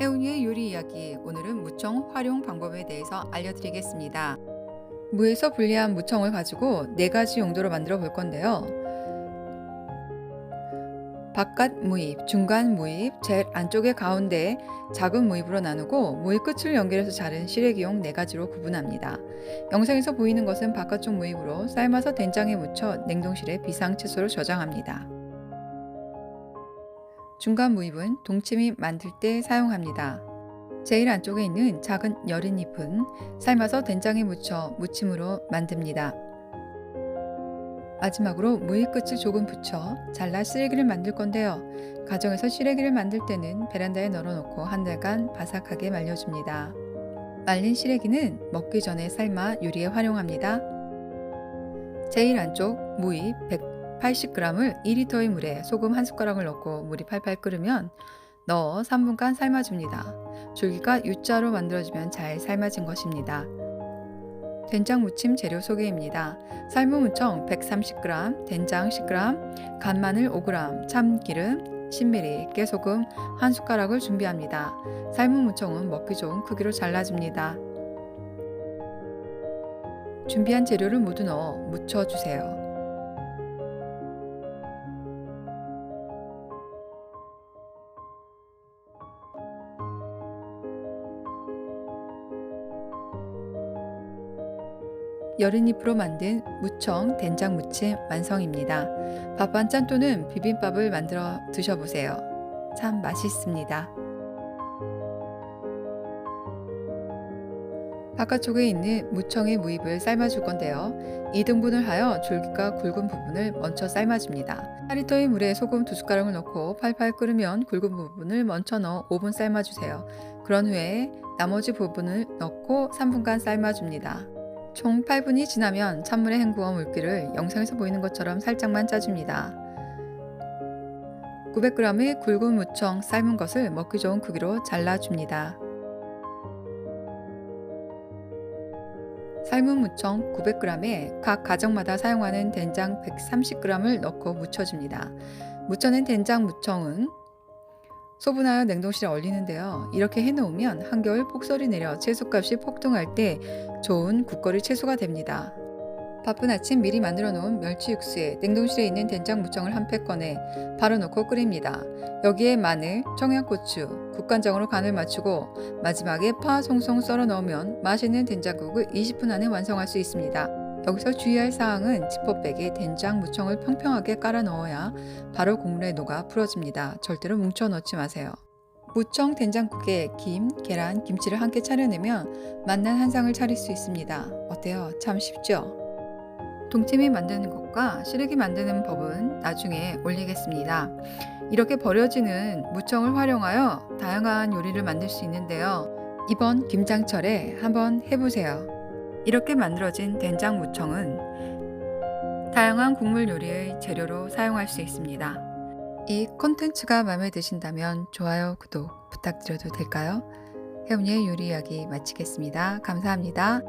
혜운이의 요리 이야기 오늘은 무청 활용 방법에 대해서 알려드리겠습니다. 무에서 분리한 무청을 가지고 네 가지 용도로 만들어 볼 건데요. 바깥 무입, 중간 무입, 제일 안쪽의 가운데 작은 무입으로 나누고 무입 끝을 연결해서 자른 시래기용 네 가지로 구분합니다. 영상에서 보이는 것은 바깥쪽 무입으로 삶아서 된장에 묻혀 냉동실에 비상 채소로 저장합니다. 중간 무잎은 동치미 만들 때 사용합니다. 제일 안쪽에 있는 작은 여린잎은 삶아서 된장에 묻혀 무침으로 만듭니다. 마지막으로 무의 끝을 조금 붙여 잘라 시래기를 만들 건데요. 가정에서 시래기를 만들 때는 베란다에 널어놓고 한 달간 바삭하게 말려줍니다. 말린 시래기는 먹기 전에 삶아 요리에 활용합니다. 제일 안쪽 무의 100 80g을 1리터의 물에 소금 한 숟가락을 넣고 물이 팔팔 끓으면 넣어 3분간 삶아줍니다. 줄기가 U자로 만들어지면 잘 삶아진 것입니다. 된장 무침 재료 소개입니다. 삶은 무청 130g, 된장 10g, 간마늘 5g, 참기름 10ml, 깨소금 한 숟가락을 준비합니다. 삶은 무청은 먹기 좋은 크기로 잘라줍니다. 준비한 재료를 모두 넣어 무쳐주세요. 여린 잎으로 만든 무청 된장 무침 완성입니다. 밥 반찬 또는 비빔밥을 만들어 드셔보세요. 참 맛있습니다. 바깥쪽에 있는 무청의 무잎을 삶아줄 건데요. 2등분을 하여 줄기가 굵은 부분을 먼저 삶아줍니다. 4리터의 물에 소금 2숟가락을 넣고 팔팔 끓으면 굵은 부분을 먼저 넣어 5분 삶아주세요. 그런 후에 나머지 부분을 넣고 3분간 삶아줍니다. 총 8분이 지나면 찬물에 헹구어 물기를 영상에서 보이는 것처럼 살짝만 짜줍니다. 900g의 굵은 무청 삶은 것을 먹기 좋은 크기로 잘라줍니다. 삶은 무청 900g에 각 가정마다 사용하는 된장 130g을 넣고 무쳐줍니다. 무쳐낸 된장 무청은 소분하여 냉동실에 얼리는데요. 이렇게 해놓으면 한겨울 폭설이 내려 채소값이 폭등할 때 좋은 국거리 채소가 됩니다. 바쁜 아침 미리 만들어 놓은 멸치 육수에 냉동실에 있는 된장 무청을 한 팩 꺼내 바로 넣고 끓입니다. 여기에 마늘, 청양고추, 국간장으로 간을 맞추고 마지막에 파 송송 썰어 넣으면 맛있는 된장국을 20분 안에 완성할 수 있습니다. 여기서 주의할 사항은 지퍼백에 된장 무청을 평평하게 깔아 넣어야 바로 국물에 녹아 풀어집니다. 절대로 뭉쳐 넣지 마세요. 무청 된장국에 김, 계란, 김치를 함께 차려내면 맛난 한상을 차릴 수 있습니다. 어때요? 참 쉽죠? 동치미 만드는 것과 시래기 만드는 법은 나중에 올리겠습니다. 이렇게 버려지는 무청을 활용하여 다양한 요리를 만들 수 있는데요. 이번 김장철에 한번 해보세요. 이렇게 만들어진 된장 무청은 다양한 국물 요리의 재료로 사용할 수 있습니다. 이 콘텐츠가 마음에 드신다면 좋아요, 구독 부탁드려도 될까요? 혜운이의 요리 이야기 마치겠습니다. 감사합니다.